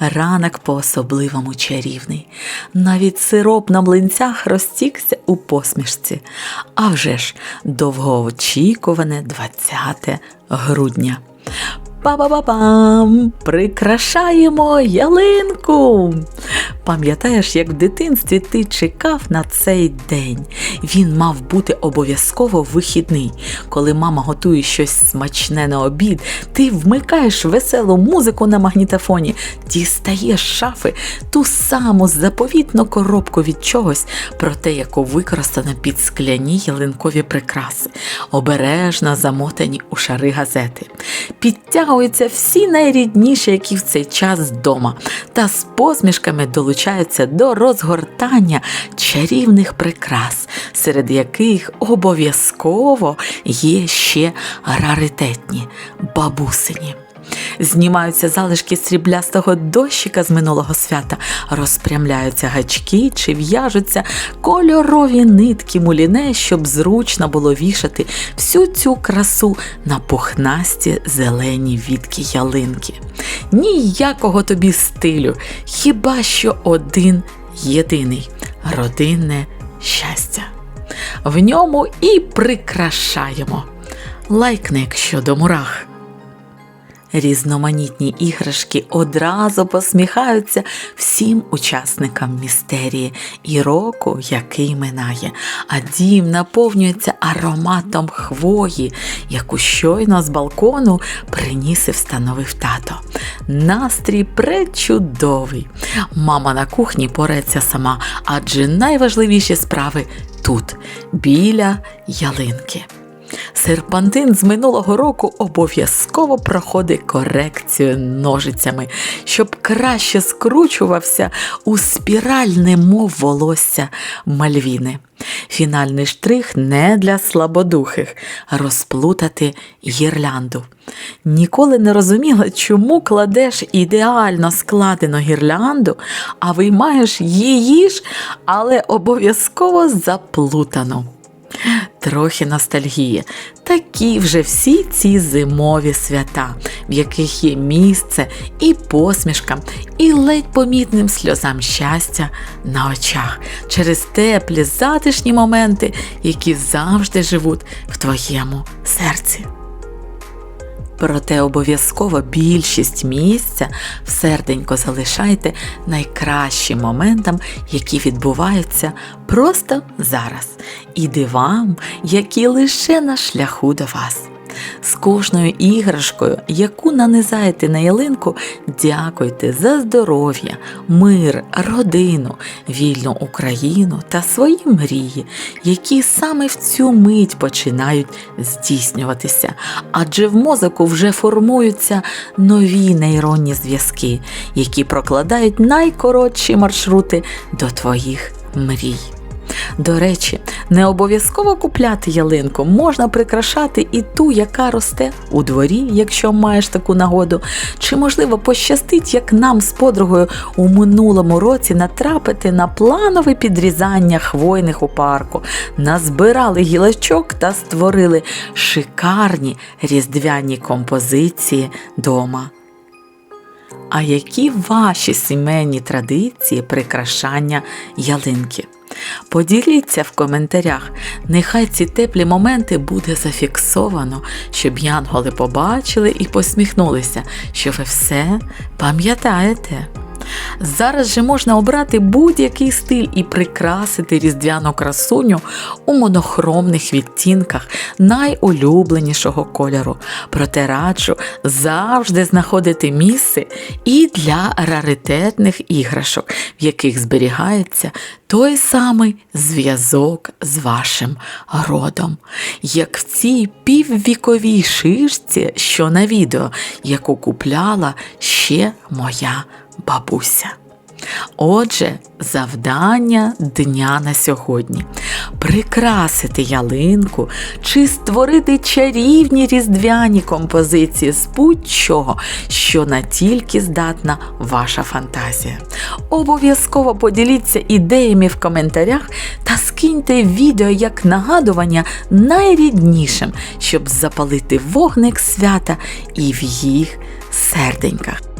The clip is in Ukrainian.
Ранок по-особливому чарівний. Навіть сироп на млинцях розтікся у посмішці. А вже ж довгоочікуване 20 грудня. Па-ба-ба-бам! Прикрашаємо ялинку. Пам'ятаєш, як в дитинстві ти чекав на цей день? Він мав бути обов'язково вихідний. Коли мама готує щось смачне на обід, ти вмикаєш веселу музику на магнітофоні, дістаєш шафи ту саму заповітну коробку від чогось, проте яку використано під скляні ялинкові прикраси, обережно замотані у шари газети. Підтягуються всі найрідніші, які в цей час вдома, та з посмішками долучаються до розгортання чарівних прикрас, серед яких обов'язково є ще раритетні бабусині. Знімаються залишки сріблястого дощика з минулого свята, розпрямляються гачки чи в'яжуться кольорові нитки муліне, щоб зручно було вішати всю цю красу на пухнасті зелені вітки ялинки. Ніякого тобі стилю, хіба що один єдиний родинне щастя. В ньому і прикрашаємо. Лайкни, якщо до мурах. Різноманітні іграшки одразу посміхаються всім учасникам містерії і року, який минає, а дім наповнюється ароматом хвої, яку щойно з балкону приніс і встановив тато. Настрій пречудовий. Мама на кухні пореться сама, адже найважливіші справи тут, біля ялинки. Серпантин з минулого року обов'язково проходить корекцію ножицями, щоб краще скручувався у спіраль, немов волосся Мальвіни. Фінальний штрих не для слабодухих розплутати гірлянду. Ніколи не розуміла, чому кладеш ідеально складену гірлянду, а виймаєш її ж, але обов'язково заплутану. Трохи ностальгії. Такі вже всі ці зимові свята, в яких є місце і посмішкам, і ледь помітним сльозам щастя на очах через теплі затишні моменти, які завжди живуть в твоєму серці. Проте обов'язково більшість місця в серденько залишайте найкращим моментам, які відбуваються просто зараз, і дивам, які лише на шляху до вас. З кожною іграшкою, яку нанизаєте на ялинку, дякуйте за здоров'я, мир, родину, вільну Україну та свої мрії, які саме в цю мить починають здійснюватися. Адже в мозоку вже формуються нові нейронні зв'язки, які прокладають найкоротші маршрути до твоїх мрій. До речі, не обов'язково купляти ялинку, можна прикрашати і ту, яка росте у дворі, якщо маєш таку нагоду. Чи, можливо, пощастить, як нам з подругою у минулому році натрапити на планове підрізання хвойних у парку, назбирали гілочок та створили шикарні різдвяні композиції дома. А які ваші сімейні традиції прикрашання ялинки? Поділіться в коментарях, нехай ці теплі моменти буде зафіксовано, щоб янголи побачили і посміхнулися, що ви все пам'ятаєте. Зараз же можна обрати будь-який стиль і прикрасити різдвяну красуню у монохромних відтінках найулюбленішого кольору. Проте раджу завжди знаходити місце і для раритетних іграшок, в яких зберігається той самий зв'язок з вашим родом. Як в цій піввіковій шишці, що на відео, яку купляла ще моя бабуся. Отже, завдання дня на сьогодні прикрасити ялинку чи створити чарівні різдвяні композиції з будь-чого, що на тільки здатна ваша фантазія. Обов'язково поділіться ідеями в коментарях та скиньте відео як нагадування найріднішим, щоб запалити вогник свята і в їх серденьках.